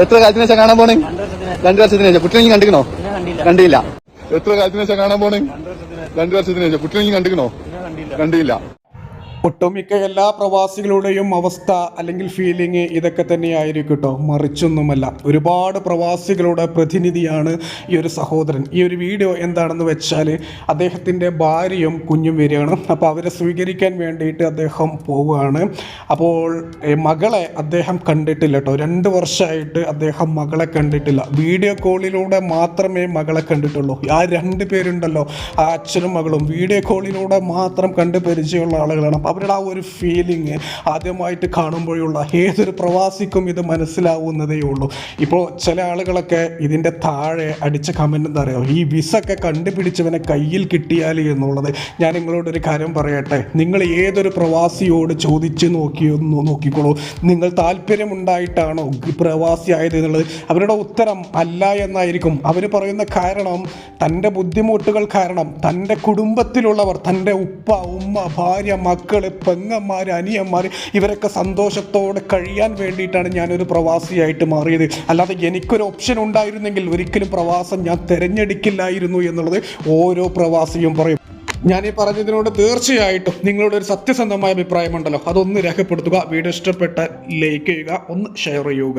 എത്ര കാലത്തിന് ശേഷം കാണാൻ പോണേ? രണ്ടു വർഷത്തിന് ശേഷം. കുട്ടിനെ കണ്ടിക്കണോ? കണ്ടില്ല. എത്ര കാലത്തിന് ശേഷം കാണാൻ പോണേ? രണ്ടു വർഷത്തിന് ശേഷം. കുട്ടിനെ കണ്ടിക്കണോ? കണ്ടില്ല. ഒട്ടുമിക്ക എല്ലാ പ്രവാസികളുടെയും അവസ്ഥ അല്ലെങ്കിൽ ഫീലിംഗ് ഇതൊക്കെ തന്നെയായിരിക്കും കേട്ടോ മറിച്ചൊന്നുമല്ല. ഒരുപാട് പ്രവാസികളുടെ പ്രതിനിധിയാണ് ഈ ഒരു സഹോദരൻ. ഈ ഒരു വീഡിയോ എന്താണെന്ന് വെച്ചാൽ അദ്ദേഹത്തിന്റെ ഭാര്യയും കുഞ്ഞും വരികയാണ്. അപ്പോൾ അവരെ സ്വീകരിക്കാൻ വേണ്ടിയിട്ട് അദ്ദേഹം പോവുകയാണ്. അപ്പോൾ മകളെ അദ്ദേഹം കണ്ടിട്ടില്ല കേട്ടോ രണ്ട് വർഷമായിട്ട് അദ്ദേഹം മകളെ കണ്ടിട്ടില്ല. വീഡിയോ കോളിലൂടെ മാത്രമേ മകളെ കണ്ടിട്ടുള്ളൂ. ആ രണ്ട് പേരുണ്ടല്ലോ. ആ അച്ഛനും മകളും. വീഡിയോ കോളിലൂടെ മാത്രം കണ്ട് പരിചയമുള്ള ആളുകളാണ് അവരുടെ ആ ഒരു ഫീലിംഗ് ആദ്യമായിട്ട് കാണുമ്പോഴുള്ള ഏതൊരു പ്രവാസിക്കും ഇത് മനസ്സിലാവുന്നതേ ഉള്ളൂ. ഇപ്പോൾ ചില ആളുകളൊക്കെ ഇതിന്റെ താഴെ അടിച്ച കമന്റ് എന്താ പറയുക ഈ വിസ ഒക്കെ കണ്ടുപിടിച്ചവനെ കയ്യിൽ കിട്ടിയാൽ എന്നുള്ളത്. ഞാൻ നിങ്ങളോടൊരു കാര്യം പറയട്ടെ. നിങ്ങൾ ഏതൊരു പ്രവാസിയോട് ചോദിച്ച് നോക്കിയൊന്നു നോക്കിക്കോളൂ. നിങ്ങൾ താല്പര്യമുണ്ടായിട്ടാണോ പ്രവാസി ആയത് എന്നുള്ളത്? അവരുടെ ഉത്തരം അല്ല എന്നായിരിക്കും. അവർ പറയുന്ന കാരണം തന്റെ ബുദ്ധിമുട്ടുകൾ കാരണം തന്റെ കുടുംബത്തിലുള്ളവർ തന്റെ ഉപ്പ ഉമ്മ ഭാര്യ മക്കൾ പെങ്ങന്മാർ അനിയന്മാർ ഇവരൊക്കെ സന്തോഷത്തോടെ കഴിയാൻ വേണ്ടിയിട്ടാണ് ഞാനൊരു പ്രവാസിയായിട്ട് മാറിയത്. അല്ലാതെ എനിക്കൊരു ഓപ്ഷൻ ഉണ്ടായിരുന്നെങ്കിൽ ഒരിക്കലും പ്രവാസം ഞാൻ തിരഞ്ഞെടുക്കില്ലായിരുന്നു എന്നുള്ളത് ഓരോ പ്രവാസിയും പറയും. ഞാൻ ഈ പറഞ്ഞതിനോട് തീർച്ചയായിട്ടും നിങ്ങളുടെ ഒരു സത്യസന്ധമായ അഭിപ്രായമുണ്ടല്ലോ. അതൊന്ന് രേഖപ്പെടുത്തുക വീഡിയോ ഇഷ്ടപ്പെട്ട ലൈക്ക് ചെയ്യുക ഒന്ന് ഷെയർ ചെയ്യുക.